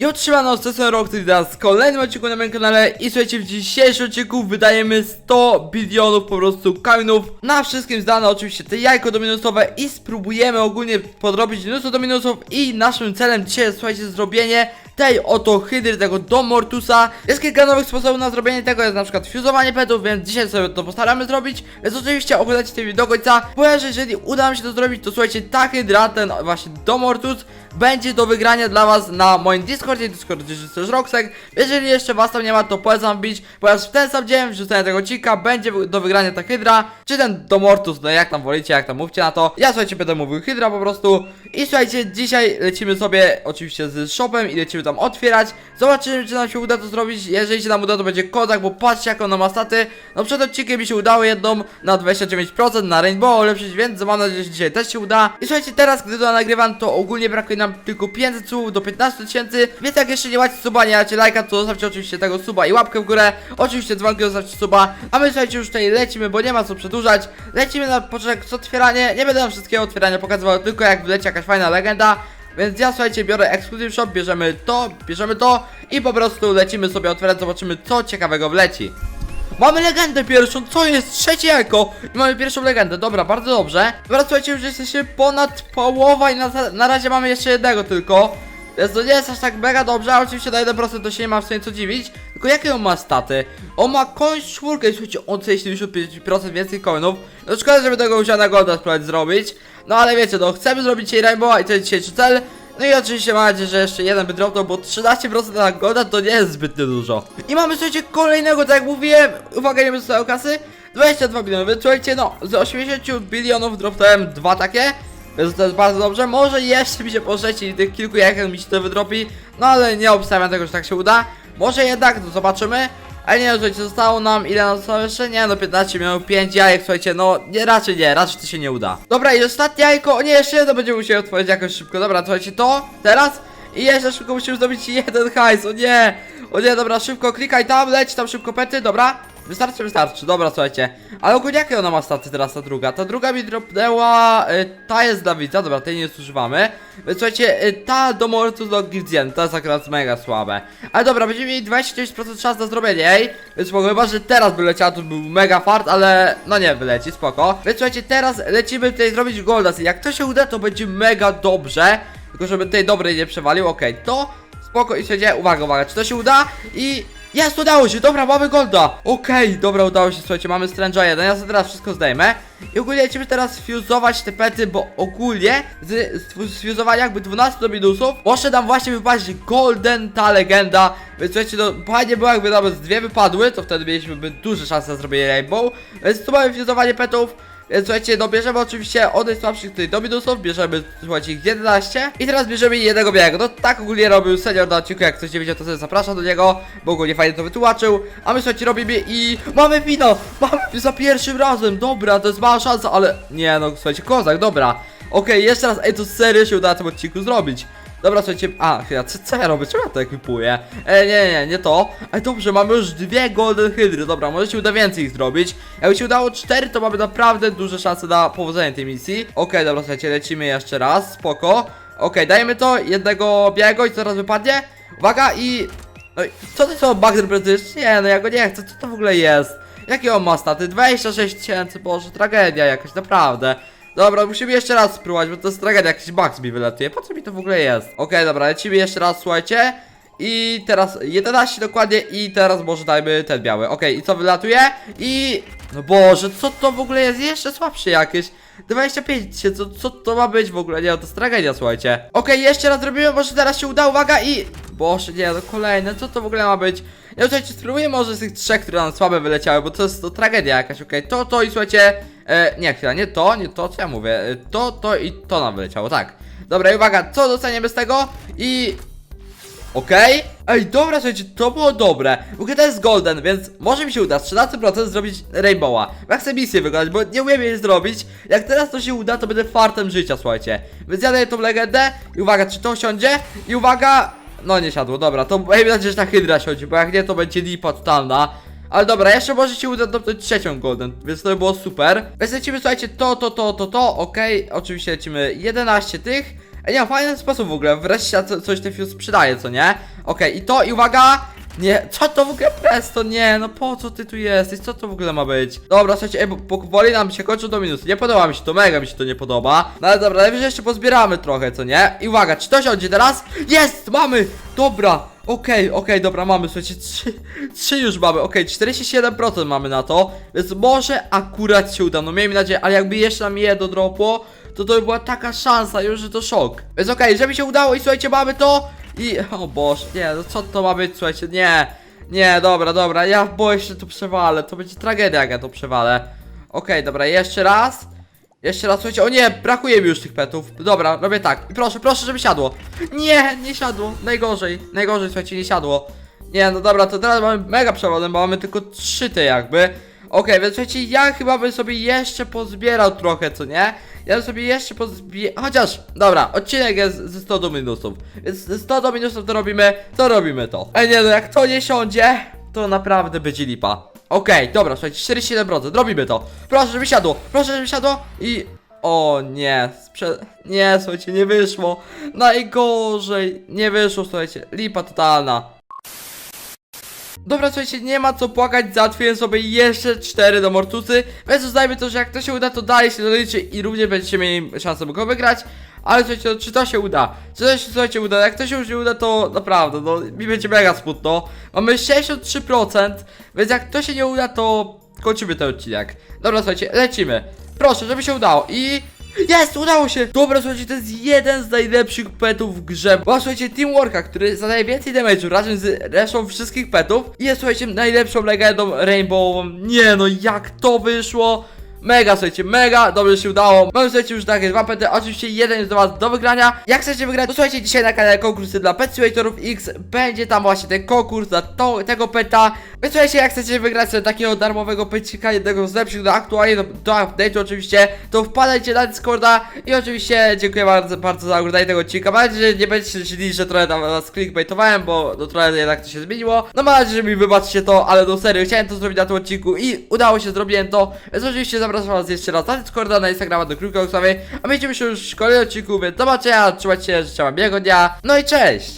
I otrzymano sesję rok teraz w kolejnym odcinku na moim kanale. I słuchajcie, w dzisiejszym odcinku wydajemy 100 bilionów po prostu coinów. Na wszystkim zdane oczywiście te jajko dominusowe i spróbujemy ogólnie podrobić minusów do minusów i naszym celem dzisiaj jest słuchajcie zrobienie tej oto hydry, tego Domortusa. Jest kilka nowych sposobów na zrobienie tego, jest na przykład fuzowanie petów, więc dzisiaj sobie to postaramy zrobić. Więc oczywiście oglądajcie ten do końca, ponieważ jeżeli uda nam się to zrobić, to słuchajcie, ta hydra, ten właśnie Domortus będzie do wygrania dla was na moim Discordzie, Discordzie też Roxek. Jeżeli jeszcze was tam nie ma, to polecam wbić, ponieważ w ten sam dzień wrzucenia tego odcinka będzie do wygrania ta hydra, czy ten Domortus, no jak tam wolicie, jak tam mówcie na to. Ja słuchajcie, będę mówił hydra po prostu. I słuchajcie, dzisiaj lecimy sobie oczywiście z shopem i lecimy tam otwierać. Zobaczymy, czy nam się uda to zrobić. Jeżeli się nam uda, to będzie kozak, bo patrzcie, jak ona ma staty. No przed odcinkiem mi się udało jedną na 29% na Rainbow ulepszyć, więc mam nadzieję, że dzisiaj też się uda. I słuchajcie, teraz, gdy to nagrywam, to ogólnie brakuje nam tylko 500 subów do 15 tysięcy, więc jak jeszcze nie macie suba, nie macie lajka, to zostawcie oczywiście tego suba i łapkę w górę. Oczywiście dzwonki zostawcie suba, a my słuchajcie, już tutaj lecimy, bo nie ma co przedłużać. Lecimy na początek z otwieranie. Nie będę wam wszystkiego otwierania pokazywał, tylko jak wleci jakaś fajna legenda. Więc ja słuchajcie, biorę Exclusive Shop, bierzemy to, bierzemy to i po prostu lecimy sobie otwierać, zobaczymy co ciekawego wleci. Mamy legendę pierwszą, co jest? Trzecie jajko i mamy pierwszą legendę, dobra, bardzo dobrze Dobra, słuchajcie, już jesteśmy ponad połowa i na, na razie mamy jeszcze jednego tylko Więc to nie jest aż tak mega dobrze, oczywiście na 1% to się nie ma w sumie co dziwić Tylko jakie on ma staty? On ma koń czwórkę i słuchajcie, on chce 75% więcej coinów No szkoda, żeby tego musiał na golda spróbować zrobić No ale wiecie, no chcemy zrobić dzisiaj Rainbowa i to jest dzisiejszy cel no i oczywiście mam nadzieję, że jeszcze jeden by dropnął, bo 13% na golda to nie jest zbytnio dużo. I mamy słuchajcie kolejnego, tak jak mówiłem, uwaga, nie będę kasy, 22 bilionów, słuchajcie, no, z 80 bilionów dropnąłem dwa takie, więc to jest bardzo dobrze, może jeszcze mi się poszczęści tych kilku jajek mi się to wydropi, no ale nie obstawiam tego, że tak się uda. Może jednak, to zobaczymy. Ale nie, słuchajcie, zostało nam, ile nam zostało jeszcze? Nie, no 15 miałem 5 jajek, słuchajcie, no nie, raczej nie, raczej to się nie uda. Dobra, i ostatnie jajko, o nie, jeszcze jedno będziemy musieli otworzyć jakoś szybko, dobra, słuchajcie, to, teraz i jeszcze szybko musimy zdobyć jeden hajs, o nie, o nie, dobra, szybko klikaj tam, leć tam szybko pety, dobra. Wystarczy, wystarczy, dobra, słuchajcie. Ale ogólnie jakie ona ma staty teraz, ta druga? Ta druga mi dropnęła, y, ta jest dla widza, dobra, tej nie zużywamy. Więc słuchajcie, y, ta do Mortus do Gildzien, to jest akurat mega słabe. Ale dobra, będziemy mieli 29% szans na zrobienie jej. Więc spoko, chyba, że teraz by leciała, to był mega fart, ale no nie wyleci, spoko. Więc słuchajcie, teraz lecimy tutaj zrobić golda. Jak to się uda, to będzie mega dobrze. Tylko żeby tej dobrej nie przewalił, okej, to spoko i słuchajcie, uwaga, uwaga, czy to się uda? I jest, udało się, dobra, mamy golda. Okej, dobra, udało się, słuchajcie, mamy Strange'a 1 Ja sobie teraz wszystko zdejmę. I ogólnie lecimy teraz fuzować te pety, bo ogólnie Z, z, fuzowania jakby 12 do minusów Może nam właśnie wypaść golden ta legenda. Więc słuchajcie, no fajnie było jakby nawet dwie wypadły To wtedy mieliśmy duże szanse na zrobienie rainbow. Więc tu mamy fuzowanie petów więc słuchajcie, no bierzemy oczywiście od najsłabszych tutaj do minusów, bierzemy, słuchajcie, ich 11 i teraz bierzemy jednego białego. No tak ogólnie robił senior na odcinku, jak ktoś nie wiedział, to sobie zapraszam do niego, bo ogólnie fajnie to wytłumaczył. A my słuchajcie, robimy i mamy finał! Mamy za pierwszym razem, dobra, to jest mała szansa, ale nie no, słuchajcie, kozak, dobra. Okej, jeszcze raz, ej, to serio się uda na tym odcinku zrobić. Dobra, słuchajcie, a, chwila, co, co ja robię? Czemu ja to ekwipuję? E, nie, nie, nie to. Ale dobrze, mamy już dwie golden hydry, dobra, może się uda więcej ich zrobić. Jakby się udało cztery, to mamy naprawdę duże szanse na powodzenie tej misji. Okej, dobra, słuchajcie, lecimy jeszcze raz, spoko. Okej, dajemy to, jednego białego i co teraz wypadnie? Uwaga i... No co to są Bagger British? Nie, no ja go nie chcę, co to w ogóle jest? Jakie on ma staty? 26 tysięcy, boże, tragedia jakaś, naprawdę. Dobra, musimy jeszcze raz spróbować, bo to jest tragedia, jakiś bugs mi wylatuje. Po co mi to w ogóle jest? Okej, dobra, lecimy jeszcze raz, słuchajcie. I teraz 11 dokładnie i teraz może dajmy ten biały. Okej, i co wylatuje? I... No Boże, co to w ogóle jest? Jeszcze słabszy jakieś. 25 tysięcy, co, co to ma być w ogóle? Nie, no to jest tragedia, słuchajcie. Okej, jeszcze raz zrobimy, może teraz się uda, uwaga i... Boże, nie, no kolejne, co to w ogóle ma być? Ja słuchajcie, spróbuję może z tych trzech, które nam słabe wyleciały, bo to jest to tragedia jakaś, okej, to, to i słuchajcie, e, nie, chwila, nie to, nie to, co ja mówię, e, to, to i to nam wyleciało, tak. Dobra, i uwaga, co dostaniemy z tego? I... Okej. Ej, dobra, słuchajcie, to było dobre. W ogóle to jest golden, więc może mi się uda z 13% zrobić rainbowa. Bo Ja chcę misję wykonać, bo nie umiem jej zrobić. Jak teraz to się uda, to będę fartem życia, słuchajcie. Więc ja daję tą legendę i uwaga, czy to siądzie? I uwaga... No nie siadło, dobra, to miejmy nadzieję, że ta hydra siądzie, bo jak nie, to będzie lipa totalna. Ale dobra, jeszcze może się uda dotknąć trzecią golden, więc to by było super. Więc lecimy, słuchajcie, to, to, to, to, to, okej. Oczywiście lecimy 11 tych. Ej, nie, fajny sposób w ogóle, wreszcie co, coś ten fuse sprzedaje, co nie? Okej, i to, i uwaga! Nie, co to w ogóle presto? Nie, no po co ty tu jesteś? Co to w ogóle ma być? Dobra, słuchajcie, ej, bo powoli nam się kończą do minusy. Nie podoba mi się to, mega mi się to nie podoba. No ale dobra, najwyżej jeszcze pozbieramy trochę, co nie? I uwaga, czy to siądzie teraz? Jest, mamy! Dobra, okej, okej, dobra, mamy, słuchajcie, trzy, trzy już mamy, okej, 47% mamy na to, więc może akurat się uda, no miejmy nadzieję, ale jakby jeszcze nam jedno dropło, to to by była taka szansa, już że to szok. Więc okej, żeby się udało i słuchajcie, mamy to i, o Boże, nie, no co to ma być, słuchajcie, nie, nie, dobra, dobra, ja boję się, to przewalę, to będzie tragedia, jak ja to przewalę. Okej, dobra, jeszcze raz. Jeszcze raz, słuchajcie, o nie, brakuje mi już tych petów. Dobra, robię tak. I proszę, proszę, żeby siadło. Nie, nie siadło. Najgorzej, najgorzej, słuchajcie, nie siadło. Nie, no dobra, to teraz mamy mega przewodem, bo mamy tylko trzy te jakby. Okej, więc słuchajcie, ja chyba bym sobie jeszcze pozbierał trochę, co nie? Ja bym sobie jeszcze pozbierał, chociaż, dobra, odcinek jest ze 100 do minusów, więc ze 100 do minusów to robimy, to robimy to. Ej, nie no, jak to nie siądzie, to naprawdę będzie lipa. Okej, dobra, słuchajcie, 47%, robimy to. Proszę, żeby siadło, proszę, żeby siadło i... O nie, sprze... Nie, słuchajcie, nie wyszło. Najgorzej, nie wyszło, słuchajcie, lipa totalna. Dobra, słuchajcie, nie ma co płakać, załatwiłem sobie jeszcze 4 do Mortusy, więc uznajmy to, że jak to się uda, to dalej się dodajcie i również będziecie mieli szansę go wygrać. Ale słuchajcie, no, czy to się uda? Czy to się, słuchajcie, uda? Jak to się już nie uda, to naprawdę, no, mi będzie mega smutno. Mamy 63%, więc jak to się nie uda, to kończymy ten odcinek. Dobra, słuchajcie, lecimy. Proszę, żeby się udało i... Jest, udało się! Dobra, słuchajcie, to jest jeden z najlepszych petów w grze. Bo słuchajcie, Teamworka, który zadaje więcej damage'u razem z resztą wszystkich petów i jest, słuchajcie, najlepszą legendą rainbowową. Nie no, jak to wyszło? Mega, słuchajcie, mega, dobrze się udało. Mamy, słuchajcie, już takie dwa pety, oczywiście jeden jest do was do wygrania. Jak chcecie wygrać, to słuchajcie, dzisiaj na kanale konkursy dla Pet Simulatorów X będzie tam właśnie ten konkurs dla to, tego peta. Więc słuchajcie, jak chcecie wygrać sobie takiego darmowego pecika, jednego z lepszych do aktualnie, do, do update'u oczywiście, to wpadajcie na Discorda i oczywiście dziękuję bardzo, bardzo za oglądanie tego odcinka. Mam nadzieję, że nie będziecie źli, że trochę tam was clickbaitowałem, bo no trochę jednak to się zmieniło. No mam nadzieję, że mi wybaczycie to, ale no serio, chciałem to zrobić na tym odcinku i udało się, zrobiłem to. Więc oczywiście zapraszam was jeszcze raz na Discorda, na Instagrama, do Oksawej, a my widzimy się już w kolejnym odcinku, więc do trzymajcie się, życzę wam miłego dnia, no i cześć!